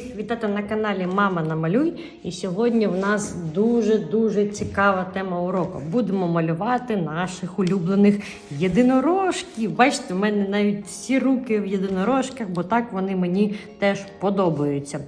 всіх вітати на каналі Мама Намалюй. І сьогодні в нас дуже-дуже цікава тема уроку. Будемо малювати наших улюблених єдинорожків. Бачите, в мене навіть всі руки в єдинорожках, бо так вони мені теж подобаються.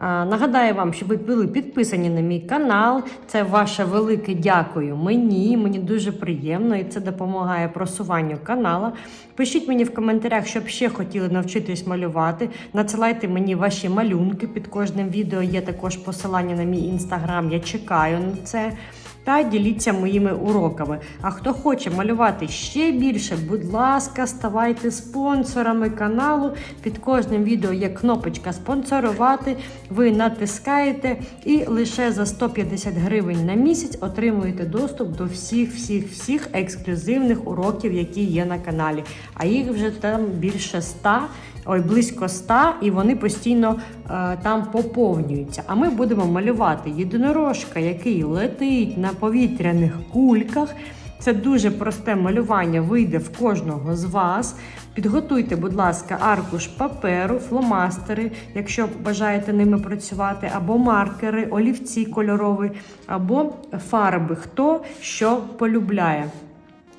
Нагадаю вам, щоб ви були підписані на мій канал. Це ваше велике дякую мені. Мені дуже приємно і це допомагає просуванню канала. Пишіть мені в коментарях, щоб ще хотіли навчитись малювати. Надсилайте мені ваші малюнки. Під кожним відео є також посилання на мій інстаграм. Я чекаю на це. Та діліться моїми уроками. А хто хоче малювати ще більше, будь ласка, ставайте спонсорами каналу. Під кожним відео є кнопочка спонсорувати. Ви натискаєте і лише за 150 гривень на місяць отримуєте доступ до всіх, всіх, всіх ексклюзивних уроків, які є на каналі. А їх вже там більше 100, ой, близько 100, і вони постійно е, там поповнюються. А ми будемо малювати єдинорожка, який летить на повітряних кульках. Це дуже просте малювання вийде в кожного з вас. Підготуйте, будь ласка, аркуш паперу, фломастери, якщо бажаєте ними працювати, або маркери, олівці кольорові, або фарби, хто що полюбляє.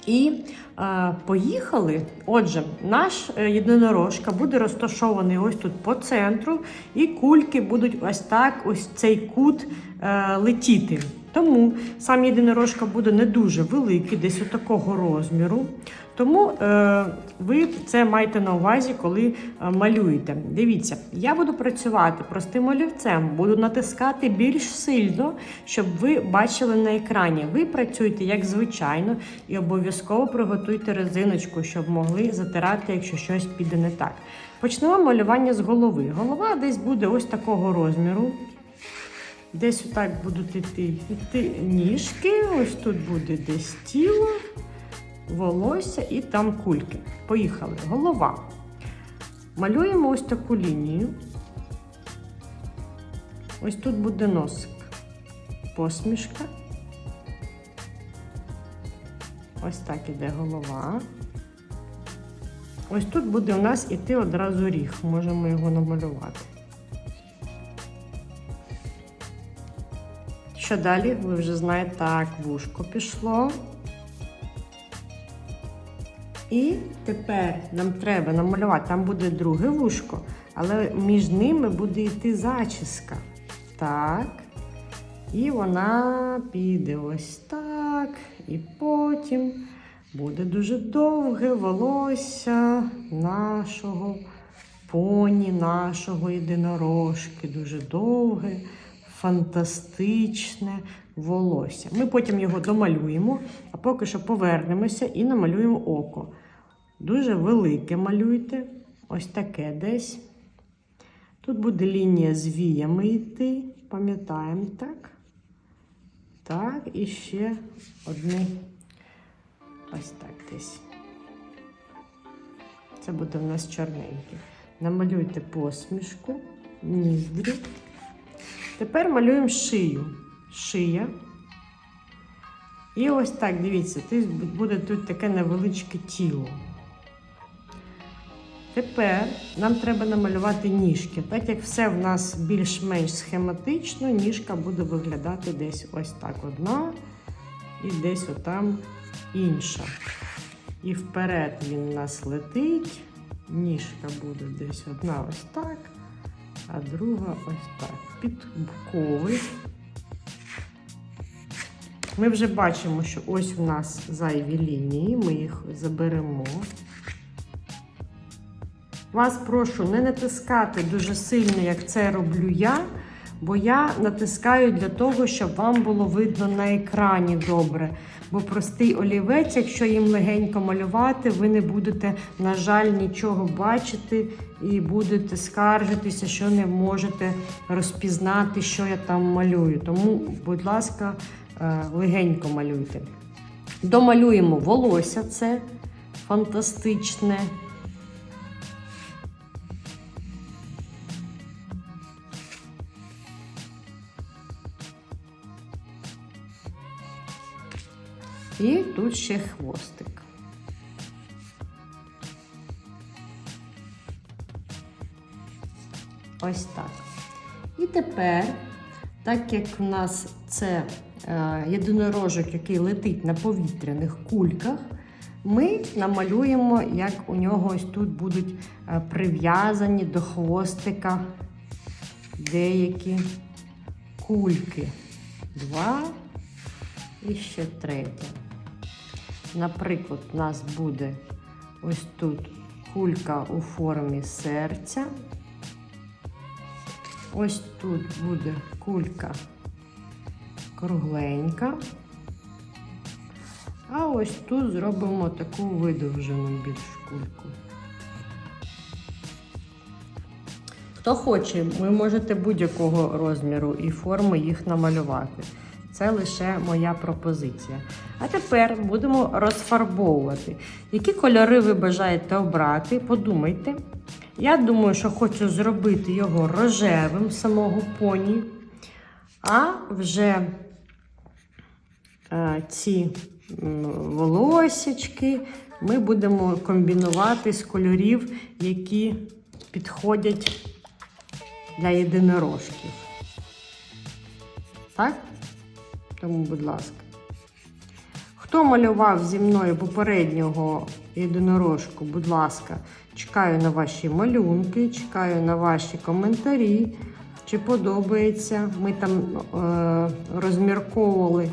І е, поїхали. Отже, наш е, єдинорожка буде розташований ось тут по центру, і кульки будуть ось так, ось цей кут е, летіти. Тому сам єдинорожка буде не дуже великий, десь такого розміру. Тому е, ви це маєте на увазі, коли е, малюєте. Дивіться, я буду працювати простим олівцем, буду натискати більш сильно, щоб ви бачили на екрані. Ви працюєте як звичайно, і обов'язково приготуйте резиночку, щоб могли затирати, якщо щось піде не так. Почнемо малювання з голови. Голова десь буде ось такого розміру. Десь отак будуть йти, йти ніжки, ось тут буде десь тіло, волосся і там кульки. Поїхали. Голова. Малюємо ось таку лінію. Ось тут буде носик. Посмішка. Ось так іде голова. Ось тут буде у нас іти одразу ріг. Можемо його намалювати. Що далі? Ви вже знаєте, так, вушко пішло. І тепер нам треба намалювати, там буде друге вушко, але між ними буде йти зачіска. Так. І вона піде ось так. І потім буде дуже довге волосся нашого поні, нашого єдинорожки. Дуже довге фантастичне волосся. Ми потім його домалюємо, а поки що повернемося і намалюємо око. Дуже велике малюйте, ось таке десь. Тут буде лінія з віями йти, пам'ятаємо так. Так, і ще одне ось так десь. Це буде в нас чорненьке. Намалюйте посмішку, ніздрі. Тепер малюємо шию. Шия. І ось так, дивіться, буде тут таке невеличке тіло. Тепер нам треба намалювати ніжки. Так як все в нас більш-менш схематично, ніжка буде виглядати десь ось так одна і десь отам інша. І вперед він у нас летить. Ніжка буде десь одна ось так, а друга ось так. Підбуковий. Ми вже бачимо, що ось у нас зайві лінії, ми їх заберемо. Вас прошу не натискати дуже сильно, як це роблю я, бо я натискаю для того, щоб вам було видно на екрані добре. Бо простий олівець, якщо їм легенько малювати, ви не будете, на жаль, нічого бачити і будете скаржитися, що не можете розпізнати, що я там малюю. Тому, будь ласка, е, легенько малюйте. Домалюємо волосся, це фантастичне. І тут ще хвостик. Ось так. І тепер, так як в нас це е, єдинорожок, який летить на повітряних кульках, ми намалюємо, як у нього ось тут будуть е, прив'язані до хвостика деякі кульки. Два і ще третя. Наприклад, у нас буде ось тут кулька у формі серця. Ось тут буде кулька кругленька. А ось тут зробимо таку видовжену більш кульку. Хто хоче, ви можете будь-якого розміру і форми їх намалювати. Це лише моя пропозиція. А тепер будемо розфарбовувати. Які кольори ви бажаєте обрати? Подумайте. Я думаю, що хочу зробити його рожевим самого поні. А вже е, ці м, ми будемо комбінувати з кольорів, які підходять для єдинорожків. Так? Тому, будь ласка. Хто малював зі мною попереднього єдинорожку, будь ласка, чекаю на ваші малюнки, чекаю на ваші коментарі. Чи подобається. Ми там е, розмірковували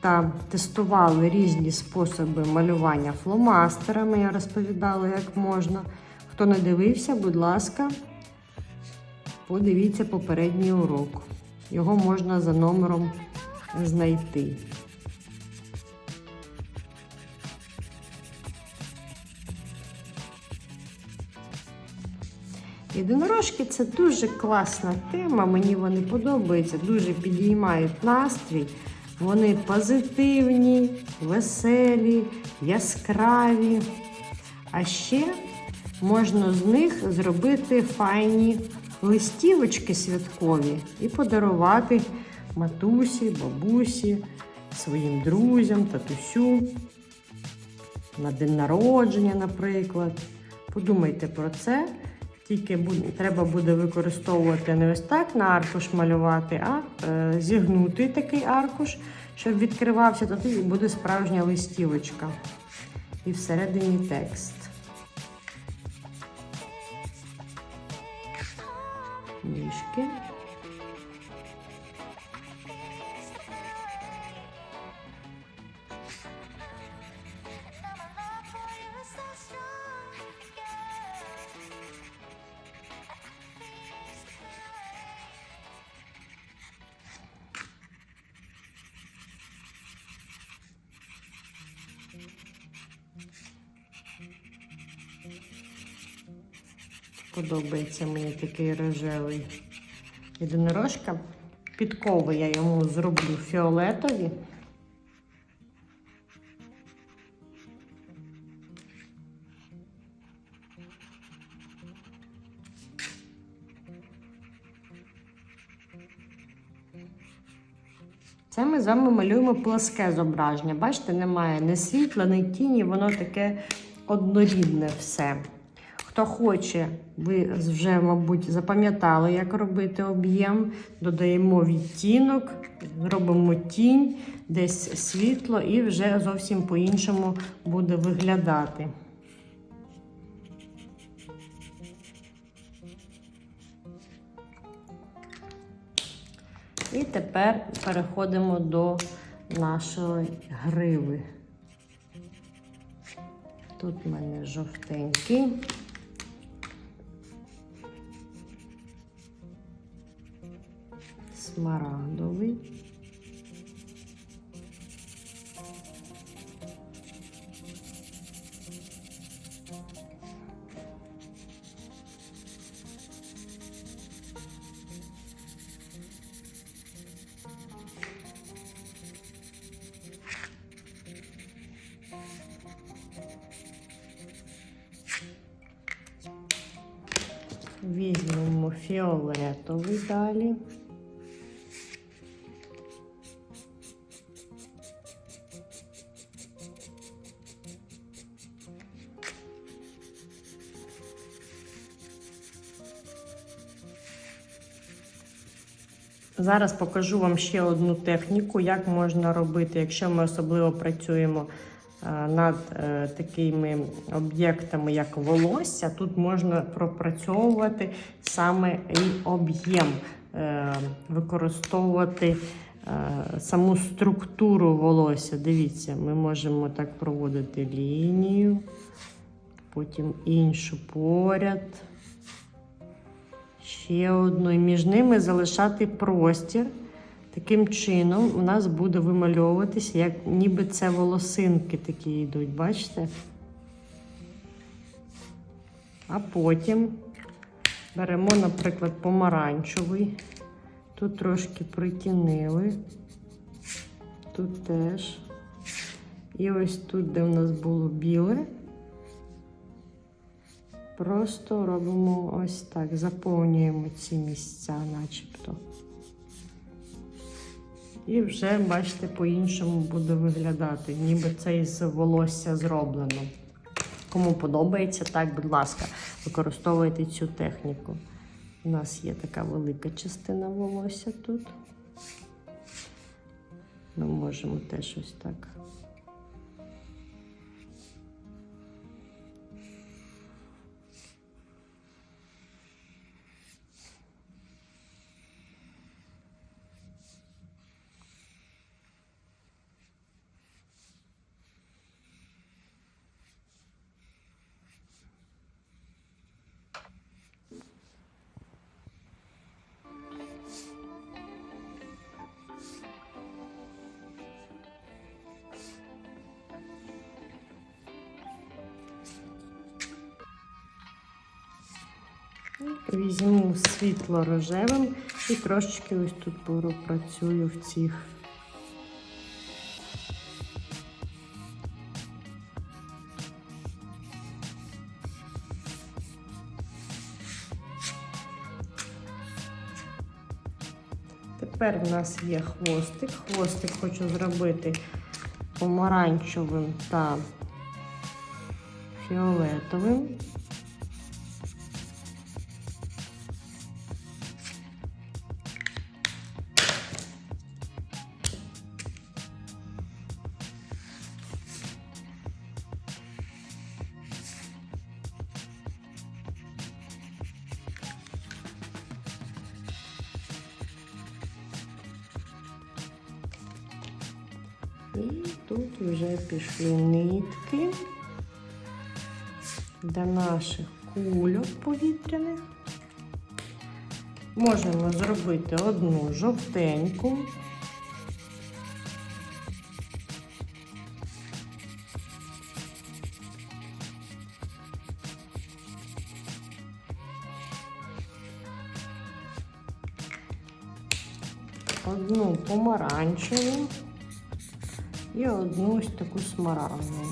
та тестували різні способи малювання фломастерами. Я розповідала, як можна. Хто не дивився, будь ласка, подивіться попередній урок. Його можна за номером знайти. Єдинорожки це дуже класна тема. Мені вони подобаються, дуже підіймають настрій. Вони позитивні, веселі, яскраві. А ще можна з них зробити файні листівочки святкові і подарувати матусі, бабусі, своїм друзям, татусю на день народження, наприклад. Подумайте про це. Тільки треба буде використовувати не ось так на аркуш малювати, а е, зігнутий такий аркуш, щоб відкривався, то тоді буде справжня листівочка. І всередині текст. Ніжки. Подобається мені такий рожевий єдинорожка. Підкови я йому зроблю фіолетові. Це ми з вами малюємо пласке зображення. Бачите, немає ні світла, ні тіні, воно таке однорідне все. Хто хоче, ви вже, мабуть, запам'ятали, як робити об'єм. Додаємо відтінок, робимо тінь, десь світло, і вже зовсім по-іншому буде виглядати. І тепер переходимо до нашої гриви. Тут в мене жовтенький. Смарагдовий. Візьмемо фіолетовий далі. Зараз покажу вам ще одну техніку, як можна робити, якщо ми особливо працюємо е, над е, такими об'єктами, як волосся. Тут можна пропрацьовувати саме і об'єм, е, використовувати саму структуру волосся. Дивіться, ми можемо так проводити лінію, потім іншу поряд ще одну, і між ними залишати простір. Таким чином у нас буде вимальовуватися, як ніби це волосинки такі йдуть, бачите? А потім беремо, наприклад, помаранчевий. Тут трошки притінили. Тут теж. І ось тут, де в нас було біле, Просто робимо ось так, заповнюємо ці місця, начебто. І вже, бачите, по-іншому буде виглядати, ніби це із волосся зроблено. Кому подобається, так, будь ласка, використовуйте цю техніку. У нас є така велика частина волосся тут. Ми можемо теж ось так. Візьму світло рожевим і трошечки ось тут пропрацюю в цих. Тепер в нас є хвостик. Хвостик хочу зробити помаранчевим та фіолетовим. Пішли нитки для наших кульок повітряних. Можемо зробити одну жовтеньку. Одну помаранчеву і одну ось таку смарагдову.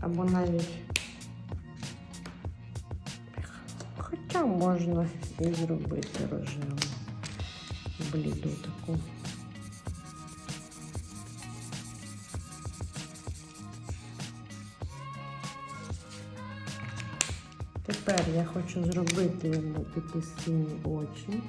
Або навіть хоча можна і зробити рожеву бліду таку. Тепер я хочу зробити йому такі сині очі.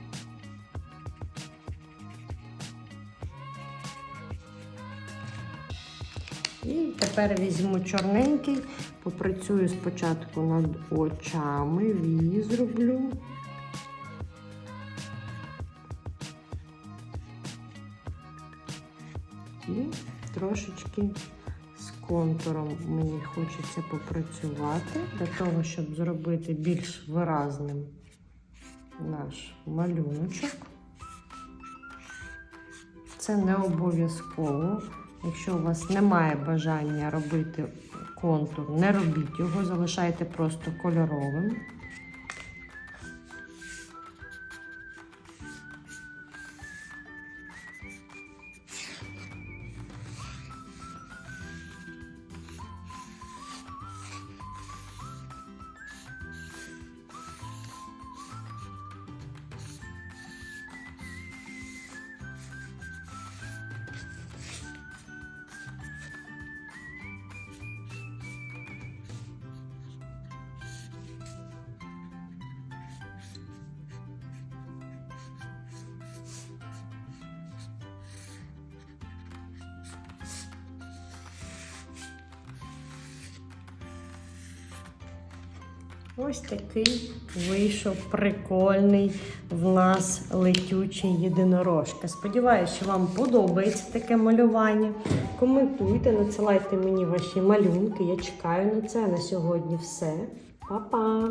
І тепер візьму чорненький, попрацюю спочатку над очами, вії зроблю. І трошечки контуром мені хочеться попрацювати для того, щоб зробити більш виразним наш малюночок. Це не обов'язково. Якщо у вас немає бажання робити контур, не робіть його, залишайте просто кольоровим. Ось такий вийшов прикольний в нас летючий єдинорожка. Сподіваюся, що вам подобається таке малювання. Коментуйте, надсилайте мені ваші малюнки. Я чекаю на це. На сьогодні все. Па-па!